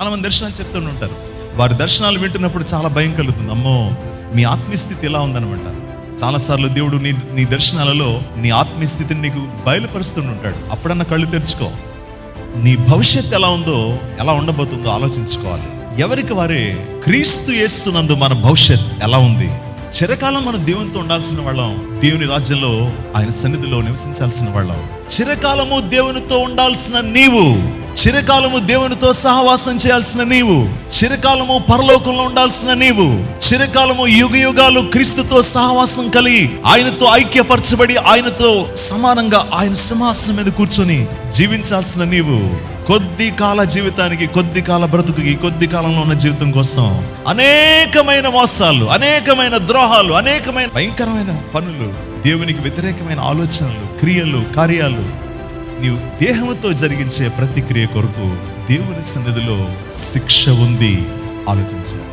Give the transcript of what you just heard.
చాలామంది దర్శనాలు చెప్తూ ఉంటారు. వారి దర్శనాలు వింటున్నప్పుడు చాలా భయం కలుగుతుంది. అమ్మో మీ ఆత్మీయస్థితి ఎలా ఉందనమాట. చాలాసార్లు దేవుడు నీ నీ దర్శనాలలో నీ ఆత్మీయస్థితిని నీకు బయలుపరుస్తుంటాడు అప్పుడన్నా కళ్ళు తెరుచుకో. నీ భవిష్యత్తు ఎలా ఉందో ఎలా ఉండబోతుందో ఆలోచించుకోవాలి. ఎవరికి వారే క్రీస్తు యేస్తున్నందు మన భవిష్యత్ ఎలా ఉంది? చిరకాలం మనం దేవునితో ఉండాల్సిన వాళ్ళం. దేవుని రాజ్యంలో ఆయన సన్నిధిలో నివసించాల్సిన వాళ్ళం. చిరకాలము దేవునితో ఉండాల్సిన నీవు. చిరకాలము దేవునితో సహవాసం చేయాల్సిన నీవు చిరకాలము పరలోకంలో ఉండాల్సిన నీవు చిరకాలము యుగ యుగాలు క్రీస్తుతో సహవాసం కలిగి ఆయనతో ఐక్యపరచబడి ఆయనతో సమానంగా ఆయన సింహాసనం మీద కూర్చొని జీవించాల్సిన నీవు. కొద్ది కాల జీవితానికి కొద్ది కాల బ్రతుకుకి కొద్ది కాలంలో ఉన్న జీవితం కోసం అనేకమైన మోసాలు అనేకమైన ద్రోహాలు అనేకమైన భయంకరమైన పనులు దేవునికి వ్యతిరేకమైన ఆలోచనలు క్రియలు కార్యాలు నీవు దేహంతో జరిగించే ప్రతిక్రియ కొరకు దేవుని సన్నిధిలో శిక్ష ఉంది. ఆలోచించు.